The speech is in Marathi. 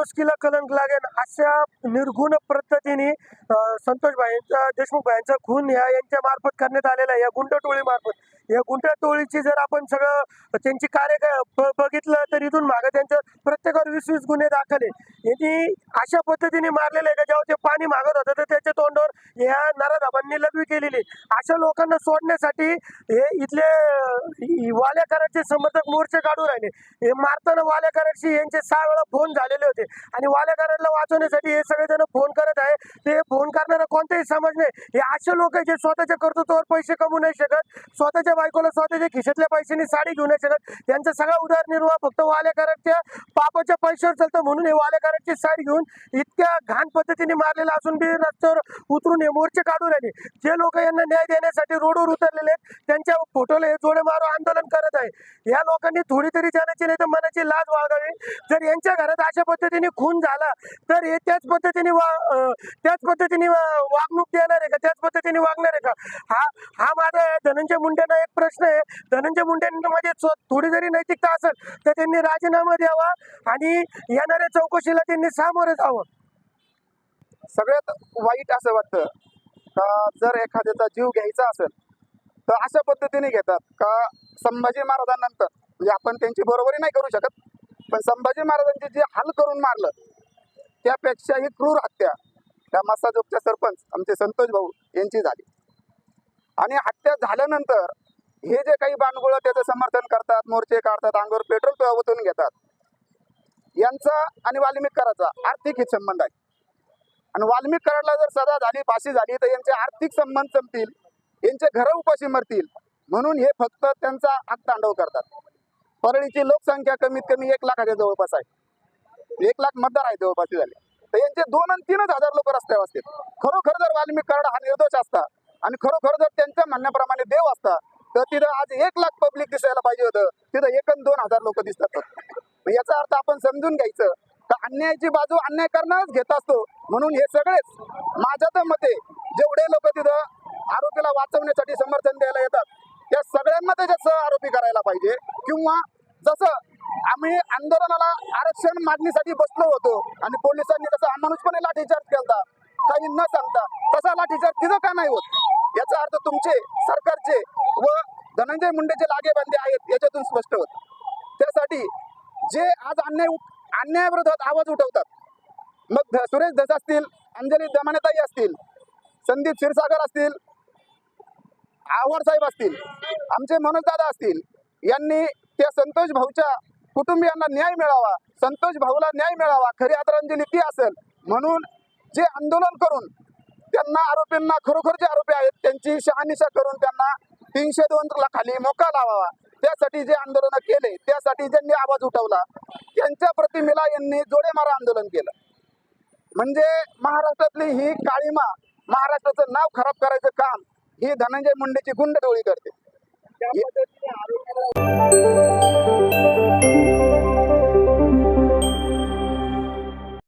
माणुसकीला कलंक लागेल अशा निर्गुण पद्धतीने अं, संतोष भाईंचा देशमुख भाईंचा खून या यांच्या मार्फत करण्यात आलेला आहे. या गुंड टोळी मार्फत या गुंड टोळीची जर आपण सगळं त्यांची कार्य ब- बघितलं तर इथून मागे त्यांच्या प्रत्येकावर वीस वीस गुन्हे दाखल आहे यांनी अशा पद्धतीने मारलेले आहे का? जेव्हा ते पाणी मागत होतं तर त्याच्या तोंडावर या नराधाबांनी लघवी केलेली अशा लोकांना सोडण्यासाठी हे इथले वाल्याकरांचे समर्थक मोर्चे काढू राहिले. हे मारताना वाल्याकरांशी यांचे सहा वेळा फोन झालेले होते. आणि वाल्याकरांना वाचवण्यासाठी हे सगळेजण फोन करत आहे. ते फोन करणारा कोणताही समज नाही. हे असे लोक जे स्वतःच्या कर्तृत्वावर पैसे कमवू नाही शकत स्वतःच्या बायकोला स्वतःच्या खिशातल्या पैशांनी साडी घेऊन नाही शकत. यांचा सगळा उदरनिर्वाह फक्त वालेकरांच्या पापाच्या पैशावर चालतं. म्हणून हे वालेकरांची साडी घेऊन इतक्या घाण पद्धतीने मारलेला असून बी रस्त्यावर उतरून हे मोर्चे काढून राहिले. जे लोक यांना न्याय देण्यासाठी रोडवर उतरलेले आहेत त्यांच्या फोटोला हे जोडे मारो आंदोलन करत आहे. या लोकांनी थोडी तरी जाण्याची नाही तर मनाची लाज वागावी. जर यांच्या घरात अशा पद्धतीने खून झाला तर हे त्याच पद्धतीने वा त्याच पद्धतीने वा- वागणूक देणार आहे का? त्याच पद्धतीने वागणार आहे का? हा हा माझा धनंजय मुंडेनं एक प्रश्न आहे. धनंजय मुंडेंमध्ये थोडी जरी नैतिकता असेल तर त्यांनी राजीनामा द्यावा आणि येणाऱ्या चौकशीला त्यांनी सामोरे जावं. सगळ्यात वाईट असं वाटतं का जर एखाद्याचा जीव घ्यायचा असेल तर अशा पद्धतीने घेतात का संभाजी महाराजांनंतर? म्हणजे आपण त्यांची बरोबरी नाही करू शकत पण संभाजी महाराजांचे जे हाल करून मारलं त्यापेक्षा ही क्रूर हत्या त्या मसाजोगच्या सरपंच आमचे संतोष भाऊ यांची झाली. आणि हत्या झाल्यानंतर हे जे काही बाणगुळ त्याचं समर्थन करतात मोर्चे काढतात अंगावर पेट्रोल ओतून घेतात यांचा आणि वाल्मिक कराचा आर्थिक हित संबंध आहे. आणि वाल्मिक कराडला जर सजा झाली फाशी झाली तर यांचे आर्थिक संबंध संपतील यांचे घर उपाशी मरतील म्हणून हे फक्त त्यांचा हाततांडव करतात. परळीची लोकसंख्या कमीत कमी एक लाखाच्या जवळपास आहे. एक लाख मतदार आहे जवळपास झाले. तर यांचे दोन आणि तीनच हजार लोक रस्त्यावर असतील. खरोखर जर वाल्मिक कराड हा निर्दोष असता आणि खरोखर जर त्यांच्या म्हणण्याप्रमाणे देव असता तर तिथं आज एक लाख पब्लिक दिसायला पाहिजे होतं. तिथं एक आणि दोन हजार लोक दिसतात. याचा अर्थ आपण समजून घ्यायचं. तर अन्यायाची बाजू अन्याय करणारच घेत असतो. म्हणून हे सगळेच माझ्या तर मते जेवढे लोक तिथं आरोपीला वाचवण्यासाठी समर्थन द्यायला येतात त्या सगळ्यांना त्याच्यात आरोपी करायला पाहिजे. किंवा जसं आम्ही आंदोलनाला आरक्षण मागणीसाठी बसलो होतो आणि पोलिसांनी तसं अमानुषपणे लाठीचार्ज केला काही न सांगता तसा लाठीचार्ज तिथं का नाही होत? याचा अर्थ तुमचे सरकारचे व धनंजय मुंडेचे लागेबांधे आहेत याच्यातून स्पष्ट होत. त्यासाठी जे आज अन्याय अन्यायाविरोधात आवाज उठवतात मग सुरेश धस असतील अंजली दमानेताई असतील संदीप क्षीरसागर असतील आव्हाड साहेब असतील आमचे मनोजदादा असतील यांनी त्या संतोष भाऊच्या कुटुंबियांना न्याय मिळावा संतोष भाऊला न्याय मिळावा खरी आदरांजली ती असेल म्हणून जे आंदोलन करून त्यांना आरोपींना खरोखर जे आरोपी आहेत त्यांची शहानिशा करून त्यांना तीनशे दोन खाली मोका लावावा. त्यासाठी जे आंदोलन केले त्यासाठी ज्यांनी आवाज उठवला त्यांच्या प्रतिमेला यांनी जोडेमारा आंदोलन केलं. म्हणजे महाराष्ट्रातली ही काळीमा महाराष्ट्राचं नाव खराब करायचं काम ही धनंजय मुंडेची गुंड डोळी करते